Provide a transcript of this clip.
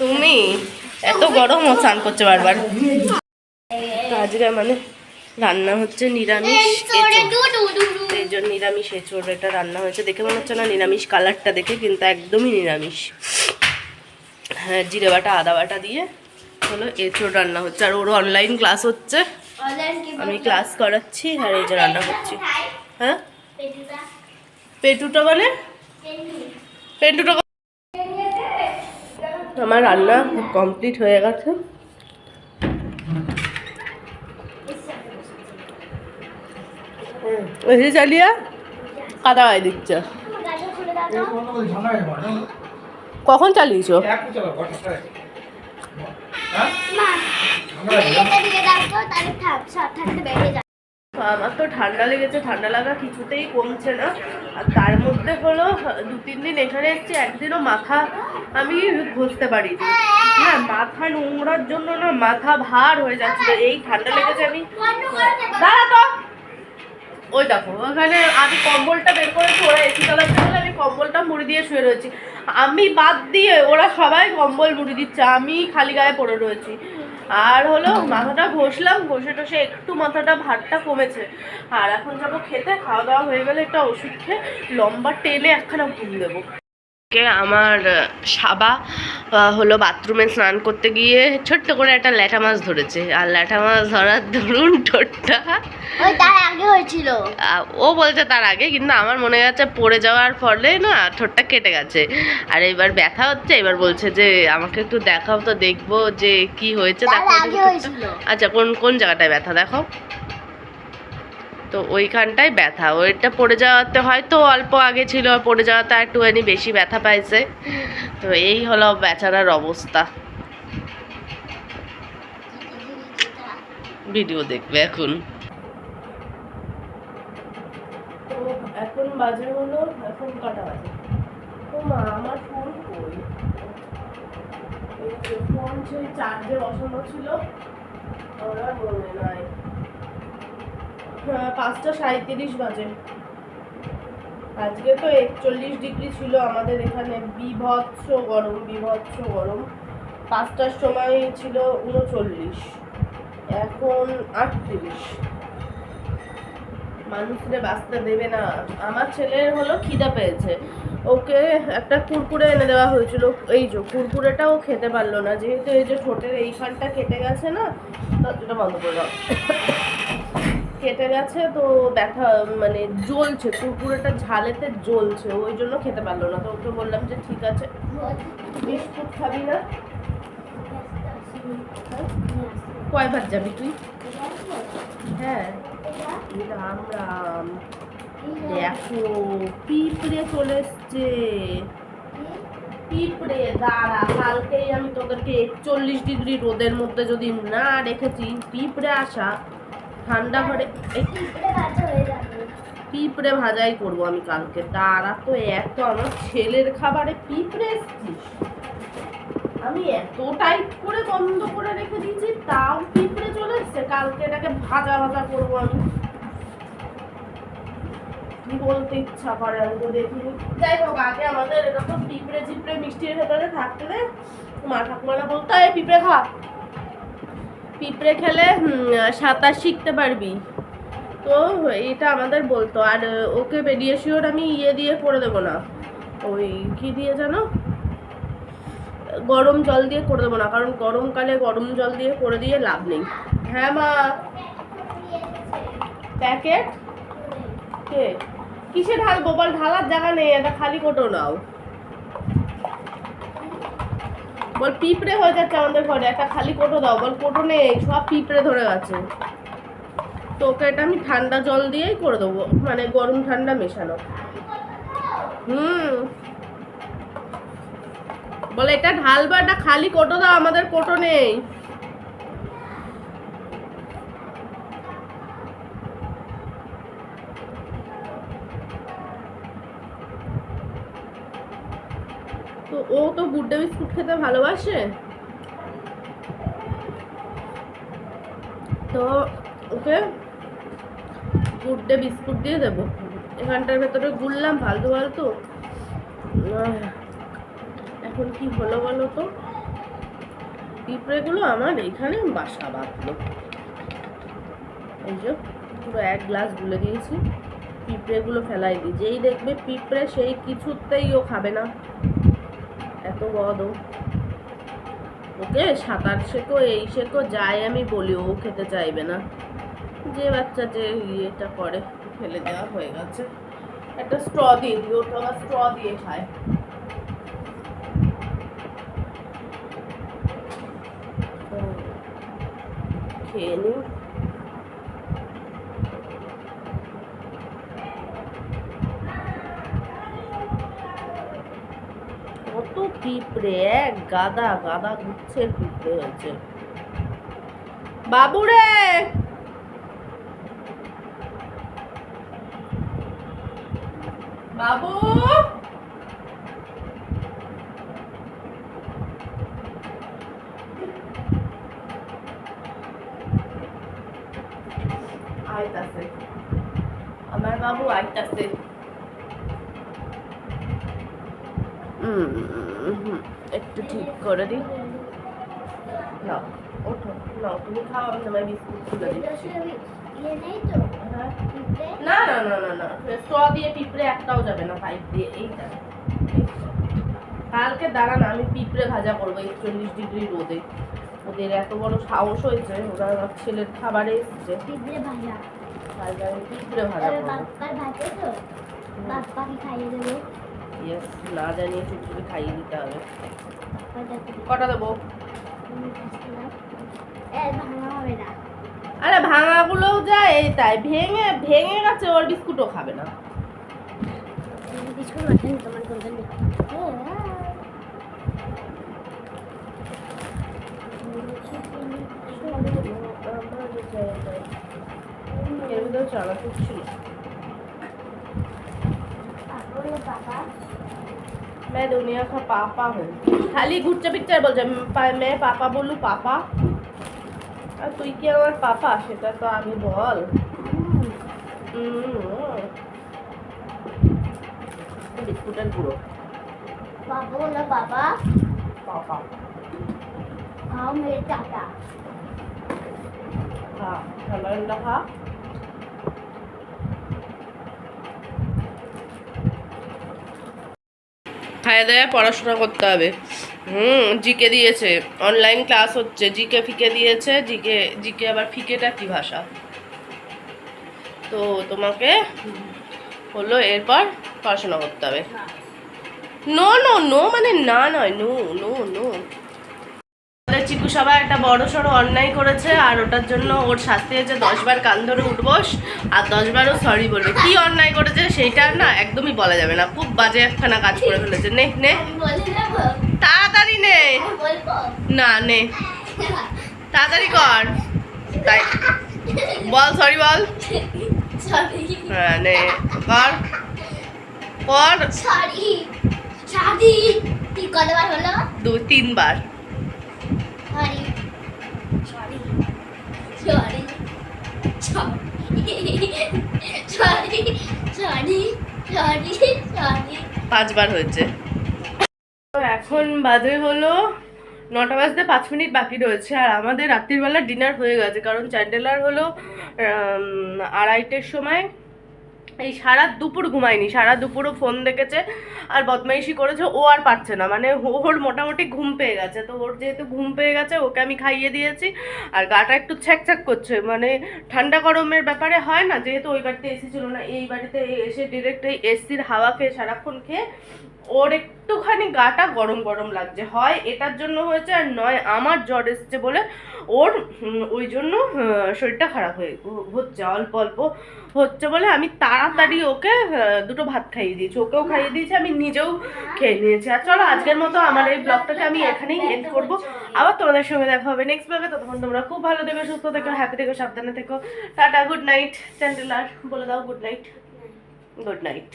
তুমি এত গরম ও স্নান করছে বারবার। আজকে মানে রান্না হচ্ছে নিরামিষ। এই জন্য নিরামিষ এঁচোড় এটা রান্না হয়েছে। দেখে মনে হচ্ছে না নিরামিষ কালারটা দেখে, কিন্তু একদমই নিরামিষ। হ্যাঁ জিরে বাটা, আদা বাটা দিয়ে হলো এঁচোড় রান্না হচ্ছে। আর ওর অনলাইন ক্লাস হচ্ছে। আমি ক্লাস করাচ্ছি আর এই যে রান্না করছি। হ্যাঁ? পেটুটা মানে? পেটুটা আমার রান্না কমপ্লিট হয়ে গেছে। এসে চালিয়া কাদা গায়ে দিচ্ছে। কখন চালিয়েছো? আমার তো ঠান্ডা লেগেছে, ঠান্ডা লাগা কিছুতেই কমছে না। আর তার মধ্যে হলো, দু তিন দিন এখানে এসেছি, একদিনও মাথা আমি ঘষতে পারিনি। হ্যাঁ মাথা নোংরার জন্য না মাথা ভার হয়ে যাচ্ছিল, এই ঠান্ডা লেগেছে আমি ওই দেখো, ওখানে আমি কম্বলটা বের করেছি, ওরা এসি চালাচ্ছে বলে আমি কম্বলটা মুড়ি দিয়ে শুয়ে রয়েছি। আমি বাদ দিয়ে ওরা সবাই কম্বল মুড়ি দিচ্ছে, আমি খালি গায়ে পড়ে রয়েছি। আর হলো মাথাটা ঘষলাম, ঘষে টসে একটু মাথাটা ভাতটা কমেছে। আর এখন যাব খেতে, খাওয়া দাওয়া হয়ে গেলে একটা ওষুধ খেয়ে লম্বা টেনে একখানা ঘুম দেবো। কে আমার সাবা হলো বাথরুমে স্নান করতে গিয়ে ছোট্ট করে একটা ল্যাটা মাছ ধরেছে। আর ল্যাটা মাছ ধরার ধরুন ঠোঁটটা। তার আগে হয়েছিল। ও বলছে তার আগে কিন্তু আমার মনে গেছে পড়ে যাওয়ার ফলে না ঠোঁটটা কেটে গেছে। আর এবার ব্যথা হচ্ছে এবার বলছে যে আমাকে একটু দেখাও তো দেখব যে কি হয়েছে দেখো। আচ্ছা কোন কোন জায়গাটায় ব্যথা দেখো। তো ওইখানটায় ব্যথা। ওইটা পড়ে যাওয়াতে হয়তো অল্প আগে ছিল, পড়ে যাওয়াতে একটুখানি বেশি ব্যথা পাইছে। তো এই হলো বেচারার অবস্থা। ভিডিও দেখবে এখন। এখন বাজে হলো, এখন বাজে? ও মা, আমার ফোন কই? ফোন সেই চার্জে বসানো ছিল পাঁচটা সাঁত্রিশ বাজে। আজকে তো একচল্লিশ ডিগ্রি ছিল আমাদের এখানে, বিভৎস গরম বিভৎস গরম। পাঁচটার সময় ছিল উনচল্লিশ, এখন আটত্রিশ। মানুষরে বাঁচতে দেবে না। আমার ছেলের হলো খিদা পেয়েছে। ওকে একটা কুরকুরে এনে দেওয়া হয়েছিল। এই যে কুরকুরেটাও খেতে পারল না। যেহেতু এই যে ঠোঁটের এইখানটা কেটে গেছে না এটা বন্ধ করে কেটে গেছে, তো ব্যথা মানে জ্বলছে কুরকুরেটা ঝালেতে জ্বলছে, ওই জন্য খেতে পারল না। তো ওকে বললাম যে, ঠিক আছে, বিস্কুট খাবি না? কয় ভাত যাবি তুই? হ্যাঁ। রাম। দেখো, পিঁপড়ে চলে এসছে। পিঁপড়ে, দাঁড়া, কালকেই আমি তোদেরকে একচল্লিশ ডিগ্রি রোদের মধ্যে যদি না রেখেছি, পিঁপড়ে আসা। ঠান্ডা ঘরে পিঁপড়ে ভাজাই করব আমি কালকে। তারা তো এত আমার ছেলের খাবারে পিঁপড়ে এসছিস। আমি এত টাইট করে বন্ধ করে রেখে দিয়েছি, তাও পিঁপড়ে চলে এসছে। কালকে এটাকে ভাজা ভাজা করব আমি। কি বলতে ইচ্ছা করে আমি তো দেখিনি। যাই হোক, আগে আমাদের এরকম পিঁপড়ে চিপড়ে মিষ্টির ভেতরে থাকতে দে মা ঠাকুমারা বলতো পিঁপড়ে খা। পিঁপড়ে খেলে সাঁতার শিখতে পারবি। তো এটা আমাদের বলতো, আর ওকে পেডিয়াশিওর আমি ইয়ে দিয়ে করে দেবো না। ওই কি দিয়ে জানো? গরম জল দিয়ে করে দেবো না, কারণ গরমকালে গরম জল দিয়ে করে দিয়ে লাভ নেই। হ্যাঁ মা। প্যাকেট? কে? কিসে ঢালবো বল? ঢালার জায়গা নেই, এটা খালি কোটো নাও। বল, পিঁপড়ে হয়ে যাচ্ছে আমাদের ঘরে। একটা খালি কোটো দাও, বল, কোটো নেই, সব পিঁপড়ে ধরে গেছে তো ওকে এটা আমি ঠান্ডা জল দিয়েই করে দেবো মানে গরম ঠান্ডা মেশানো। হুম। বলে, এটা ঢালবা এটা খালি কোটো দাও, আমাদের কোটো নেই তো ও তো গুড্ডে বিস্কুট খেতে ভালোবাসে? তো ওকে গুড্ডে বিস্কুট দিয়ে দেবো। এখানটার ভেতরে গুললাম ফালতু ফালতু। আহ, এখন কি হলো বলো তো? পিঁপড়েগুলো আমার এইখানে বাসা বাঁধলো। এই যে পুরো এক গ্লাস গুলে দিয়েছি। পিঁপড়েগুলো ফেলাই দিই। যেই দেখবে পিঁপড়ে সেই কিছুতেই ও খাবে না। এত ও। ওকে সাঁতার শেখো, এই শেখো, যাই আমি বলি, ও খেতে চাইবে না। যে বাচ্চা যে ইয়েটা করে, ফেলে দেওয়া হয়ে গেছে। একটা স্ট্র দিয়ে দিই ওটা আবার স্ট্র দিয়ে খায়। খেয়ে নিই। পিঁপড়ে এক গাদা গাদা গুচ্ছের পিঁপড়ে হয়েছে। বাবুরে! বাবু! আইতাছে। আমার বাবু আইতাছে হুম, হুম, একটু ঠিক করে দিই। নাও ওঠো নাও তুমি খাও আমি তোমায় বিস্কুট তুলে দিচ্ছি। নেই তো পিঁপড়ে? না না না না না দিয়ে পিঁপড়ে একটাও যাবে না পাইপ দিয়ে এইটা। কালকে দাঁড়া না আমি পিঁপড়ে ভাজা করব একচল্লিশ ডিগ্রি রোদে। ওদের এত বড় সাহস হয়েছে ওরা আমার ছেলের খাবারে এসছে। পিঁপড়ে ভাজা। পিঁপড়ে ভাজা করব। বাপ্পার ভাজে তো। বাপ্পাকে খাইয়ে দেবো। না জানিয়ে চুপচুপে খাইয়ে দিতে হবে। কটা দেবো? আরে ভাঙাগুলোও যায় এই তাই ভেঙে ভেঙে গেছে ওর বিস্কুটও খাবে না। এর ভিতরে চানাচুর ছিল বাবা मैं दुनिया का पापा हूँ খালি ঘুরছে পিকচার বলছে উম, পা- मैं পাপা বললু পাপা আর তুই কি আমার পাপা সেটা তো আগে বল উম, বিস্কুটের গুঁড়ো বাবা বলো বাবা পাপা খাও মেরে টাটা খা ঠান্ডা ঠান্ডা খা খায় দায় পড়াশোনা করতে হবে। হুম জিকে দিয়েছে। অনলাইন ক্লাস হচ্ছে জিকে ফিকে দিয়েছে জিকে জিকে আবার ফিকেটা কী ভাষা? তো তোমাকে হলো এরপর পড়াশোনা করতে হবে। নো নো নো মানে না নয় নো নো নো আমাদের চিকু সবাই একটা বড় সড়ো অন্যায় করেছে আর ওটার জন্য ওর শাস্তি হয়েছে দশবার কান ধরে উঠবস আর দশবারও সরি বলবে। কি অন্যায় করেছে সেইটা না একদমই বলা যাবে না। খুব বাজে একখানা কাজ করে ফেলেছে। নে নে। তাড়াতাড়ি নে। না নে। তাড়াতাড়ি কর। তাই। বল সরি বল। হ্যাঁ নে। কর। কর। সরি সরি কি হলো দু তিনবার sorry sorry sorry sorry sorry sorry sorry পাঁচবার হয়েছে। তো এখন বাজে হলো নটা বাজতে পাঁচ মিনিট বাকি রয়েছে, আর আমাদের রাত্রিবেলা ডিনার হয়ে গেছে, কারণ চ্যান্ডেলার হলো আড়াইটের সময়। এই সারা দুপুর ঘুমায়নি, সারা দুপুরও ফোন দেখেছে আর বদমাইশি করেছে, ও আর পারছে না। মানে ওর মোটামুটি ঘুম পেয়ে গেছে। তো ওর যেহেতু ঘুম পেয়ে গেছে, ওকে আমি খাইয়ে দিয়েছি। আর গাটা একটু ছ্যাক ছ্যাক করছে। মানে ঠান্ডা গরমের ব্যাপারে হয় না, যেহেতু ওই বাড়িতে এসি ছিল না, এই বাড়িতে এসে ডিরেক্ট এই এসির হাওয়া খেয়ে সারাক্ষণ খেয়ে ওর একটুখানি গাটা গরম গরম লাগছে। হয় এটার জন্য হয়েছে আর নয়, আমার জ্বর এসছে বলে ওর ওই জন্য শরীরটা খারাপ হয়ে হচ্ছে, অল্প অল্প হচ্ছে বলে আমি তাড়াতাড়ি ওকে দুটো ভাত খাইয়ে দিয়েছি। ওকেও খাইয়ে দিয়েছি, আমি নিজেও খেয়ে নিয়েছি। আর চলো, আজকের মতো আমার এই ব্লগটাকে আমি এখানেই এন্ড করব। আবার তোমাদের সঙ্গে দেখা হবে নেক্সট ব্লগে ততক্ষণ তোমরা খুব ভালো থেকো, সুস্থ থেকো হ্যাপি থেকো, সাবধানে থেকো। টাটা গুড নাইট চ্যান্ডেলার বলে দাও গুড নাইট গুড নাইট